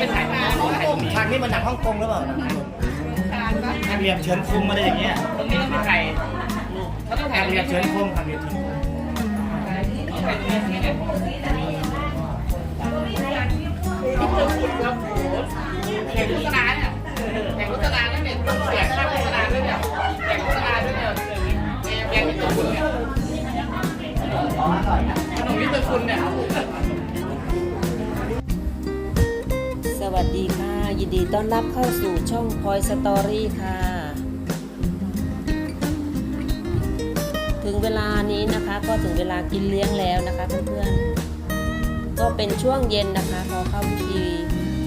เขาจะต้องจะต้องไปถ่ายถ่ายตรงนี้ฉากนี้มันหนังฮ่องกงหรือเปล่าหนังฮันเหลี่ยมเฉินคุมอะไรอย่างเงี้ยตรงนี้ต้องไปถ่ายเขาต้องถ่ายฮันเหลี่ยมเฉินคุมฮันเหลี่ยมเฉินคุมต้องถ่ายตรงนี้นี่ไงนี่คือคุณครับโอ้โหแข่งโฆษณาเนี่ยแข่งโฆษณาแล้วเนี่ยแข่งข้ามโฆษณาด้วยเนี่ยแข่งโฆษณาด้วยเนี่ยแข่งมิตรคุณเนี่ยขนมมิตรคุณเนี่ย วัสดีค่ะ ยินดีต้อนรับเข้าสู่ช่องพอยสตอรี่ค่ะ ถึงเวลานี้นะคะก็ถึงเวลากินเลี้ยงแล้วนะคะเพื่อนๆก็เป็นช่วงเย็นนะคะพอเข้าพิธี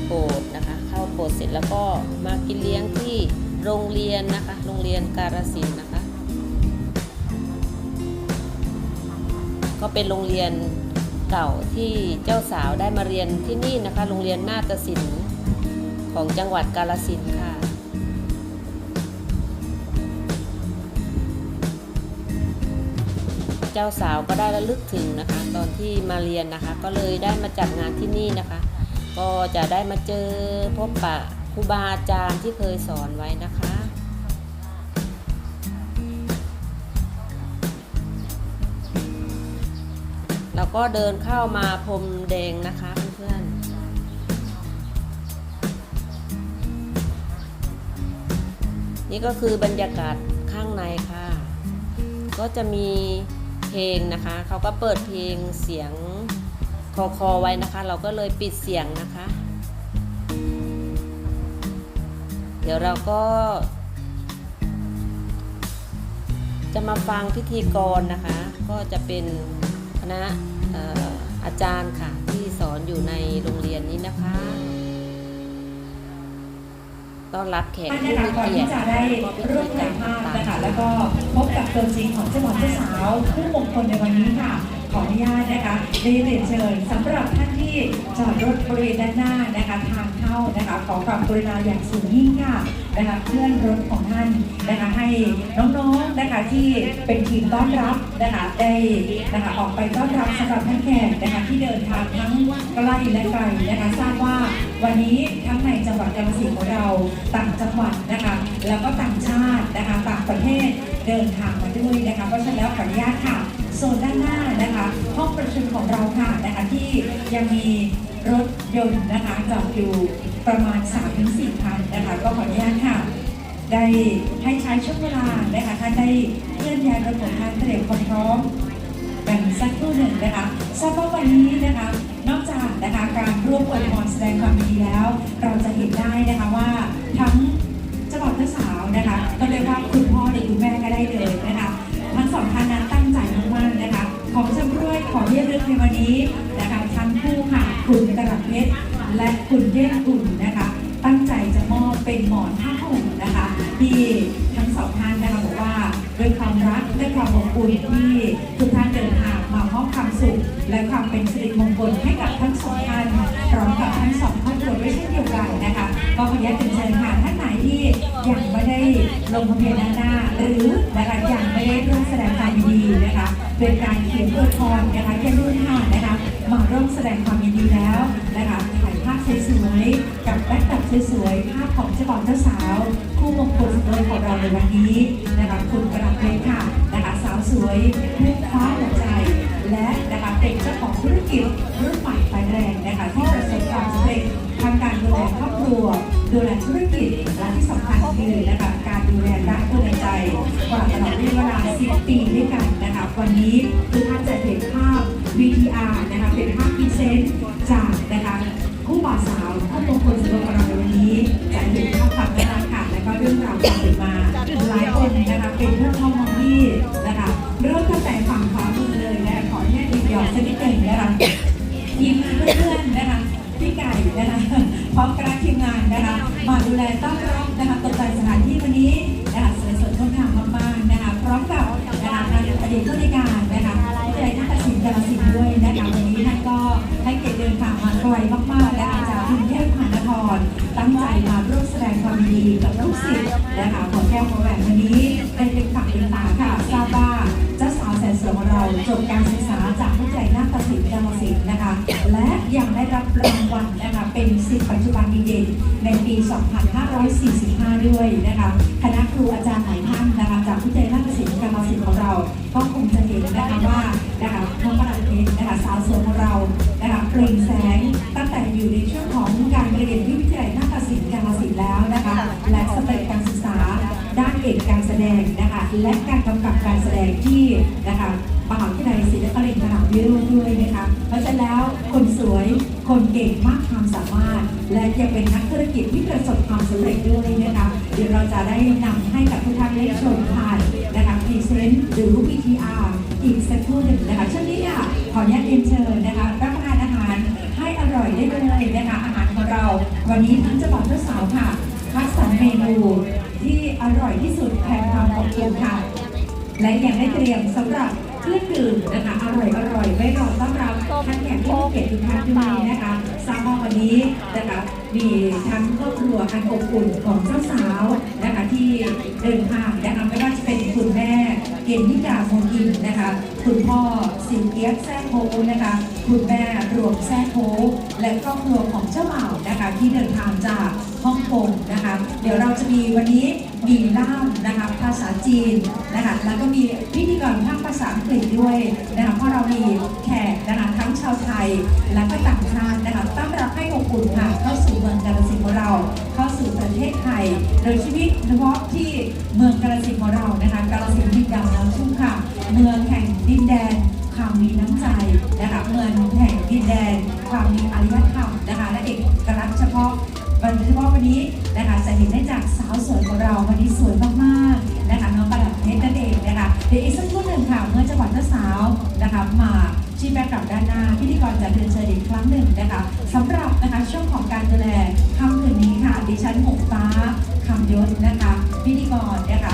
โปรดนะคะ เข้าโปรดเสร็จแล้วก็มากินเลี้ยงที่โรงเรียนนะคะ โรงเรียนการศิลป์นะคะ ก็เป็นโรงเรียน เก่าที่เจ้าสาวได้มาเรียนที่นี่นะคะ โรงเรียนนาฏศิลป์ของจังหวัดกาฬสินธุ์ค่ะ เจ้าสาวก็ได้ระลึกถึงนะคะ ตอนที่มาเรียนนะคะ ก็เลยได้มาจัดงานที่นี่นะคะ ก็จะได้มาเจอพบปะครูบาอาจารย์ที่เคยสอนไว้นะคะ แล้วก็เดินเข้ามาพรมแดงนะคะเพื่อนๆนี่ก็คือบรรยากาศข้างในค่ะ ก็จะมีเพลงนะคะ เขาก็เปิดเพลงเสียงคอคอไว้นะคะ เราก็เลยปิดเสียงนะคะ เดี๋ยวเราก็จะมาฟังพิธีกรนะคะ ก็จะเป็น ณะออาจารย์ค่ะที่สอนอยู่ในโรงเรียนนี้นะคะต้อนรับแขกท่านผู้มีก่อนเกียรที่ติจะได้ร่วมกาถ่ารยภาพนะคะแล้วก็พบกับตัวจริงของเจ้าบ่าวเจ้าสาวผู้มงคลในวันนี้ค่ะ ขออนุญาตนะคะได้เรียนเชิญสำหรับท่านที่จอดรถบริเวณด้านหน้านะคะทางเข้านะคะ อความกรุณาอย่างสูงยิ่งค่ะนะคะเพื่อนรถของท่านนะคะให้น้องๆนะคะที่เป็นทีมต้อนรับนะคะได้นะคะออกไปต้อนรับสำหรับท่านแขกนะคะที่เดินทางทั้งใกล้และไกลนะคะทราบว่าวันนี้ทั้งในจังหวัดกาฬสินธุ์ของเราต่างจังหวัดนะคะแล้วก็ต่างชาตินะคะต่างประเทศเดินทางมาด้วยนะคะเพราะฉะนั้นแล้วขออนุญาตค่ะโซนด้านหน้านะคะห้องประชุมของเราค่ะนะคะที่ยังมี รถยนต์นะคะจอดอยู่ประมาณ 3-4คันนะคะก็ขออนุญาตค่ะ ได้ให้ใช้ช่วงเวลานะคะท่านได้เคลื่อนย้ายรถของท่านเตรียมความพร้อมกันสักครู่หนึ่งนะคะทราบว่าวันนี้นะคะ นอกจากนะคะการร่วมอวยพรแสดงความยินดีแล้ว เราจะเห็นได้นะคะว่าทั้งเจ้าบ่าวเจ้าสาวนะคะก็ คุณเย้กุลนะคะ ตั้งใจจะมอบเป็นหมอนผ้าห่มนะคะ ที่ทั้งสองท่านนะคะบอกว่าด้วยความรักและความอบอุ่นที่ทุกท่านเดินทางมามอบความสุข และความเป็นสิริมงคลให้กับทั้งสองท่านพร้อมกับทั้งสองครอบครัวด้วยเช่นเดียวกันนะคะก็ขออนุญาตเป็นเชิญค่ะท่านไหนที่ยังไม่ได้ลงทะเบียนด้านหน้า หรือนะคะยังไม่ได้ร่วมแสดงความยินดีนะคะเป็นการเขียนอวยพรนะคะอย่าลืมค่ะนะคะมาร่วมแสดงความยินดีแล้วนะคะถ่าย สวยๆกับแบ็คตับสวยๆภาพของเจ้าบ่าวเจ้าสาว คู่มงคลสุดเลยของเราในวันนี้นะคะคุณกระดับเพชรค่ะนะคะสาวสวยผู้คว้าหัวใจ และนะคะเป็นเจ้าของธุรกิจรุ่นใหม่ไฟแรงนะคะที่ประสบความสำเร็จทางการดูแลครอบครัวดูแลธุรกิจและที่สำคัญคือนะคะการดูแลรักตัวในใจกว่าตลอดระยะเวลา10ปีด้วยกันนะคะวันนี้ทุกท่านจะ นะคะมาดูแลต้อนรับนะคะตกแต่งสถานที่วันนี้นะคะสวยสดงดงามมากๆนะคะพร้อมกับนะคะทางอดีตผู้ในการนะคะวิทยาลัยนาฏศิลป์กาฬสินธุ์ด้วยนะคะวันนี้ท่านก็ให้เกียรติเดินทางมาไกลมากๆนะคะจากกรุงเทพมหานครตั้งใจมาร่วมแสดงความยินดีกับลูกศิษย์นะคะหัวแก้วหัวแหวนวันนี้ได้เป็นฝั่งเป็นตาค่ะทราบว่าเจ้าสาวแสนสวยของเราจบการศึกษาจาก ด้วยนะคะคณะครูอาจารย์หลายท่านนะคะจากวิทยาลัยนาฏศิลป์กาฬสินธุ์ของเรา ก็คงจะเห็นนะคะว่านะคะน้องประดับเพชรนะคะสาวสวยของเรานะคะเปล่งแสงตั้งแต่อยู่ในช่วงของการเรียนที่วิทยาลัยนาฏศิลป์กาฬสินธุ์แล้วนะคะและสำเร็จการศึกษาด้านเอกการแสดงนะคะและการกำกับการแสดงที่นะคะมหาวิทยาลัยศิลปริญญาวิโรจน์ด้วยนะคะเพราะฉะนั้นแล้วคนสวยคนเก่งมากความสามารถ และยังเป็นนักธุรกิจที่ประสบความสำเร็จ ได้นำให้กับทุกท่านได้ชมผ่านนะคะพรีเซนต์หรือ VTR อีกสักครู่หนึ่งนะคะช่วงนี้อะขออนุญาตเรียนเชิญนะคะรับประทานอาหารให้อร่อยได้เลยนะคะอาหารของเรา วันนี้ทั้งจะบอกเจ้าสาวค่ะคัดสรรเมนูที่อร่อยที่สุดแทนความขอบคุณค่ะ และยังได้เตรียมสำหรับเครื่องดื่มนะคะอร่อยอร่อยไว้รอต้อนรับท่านแขกผู้เกียรติทุกท่านด้วยนะคะทราบว่าวันนี้นะคะ มีทั้งครอบครัวอันอบอุ่นของเจ้าสาวนะคะที่เดินทางนะคะไม่ว่าจะเป็นคุณแม่เกณฑ์นิกาโมกินนะคะ คุณพ่อสิงเกียกแซ่โคนะคะ คุณแม่รวมแซ่โคและครอบครัวของเจ้าบ่าวนะคะที่เดินทางจากฮ่องกงนะคะ เดี๋ยวเราจะมีวันนี้ มีล่ามนะคะภาษาจีนนะคะแล้วก็มีพิธีกรภาคภาษาอังกฤษด้วยนะคะเพราะเรามีแขกนะคะทั้งชาวไทยและก็ต่างชาตินะคะต้อนรับให้อบอุ่นค่ะเข้าสู่เมืองกาลสินของเรา เข้าสู่ประเทศไทย โดยชีวิตเฉพาะที่ วันนี้สวยมากๆนะคะน้องประดับเพชรนั่นเองนะคะเดี๋ยวอีกสักครู่หนึ่งค่ะเมื่อจังหวัดเจ้าสาวนะคะมาชี้แบกกลับด้านหน้าพิธีกรจะเรียนเชิญอีกครั้งหนึ่งนะคะสำหรับนะคะช่วงของการดูแลค่ำคืนนี้ค่ะดิฉันหงฟ้าคำยศนะคะ พิธีกรนะคะ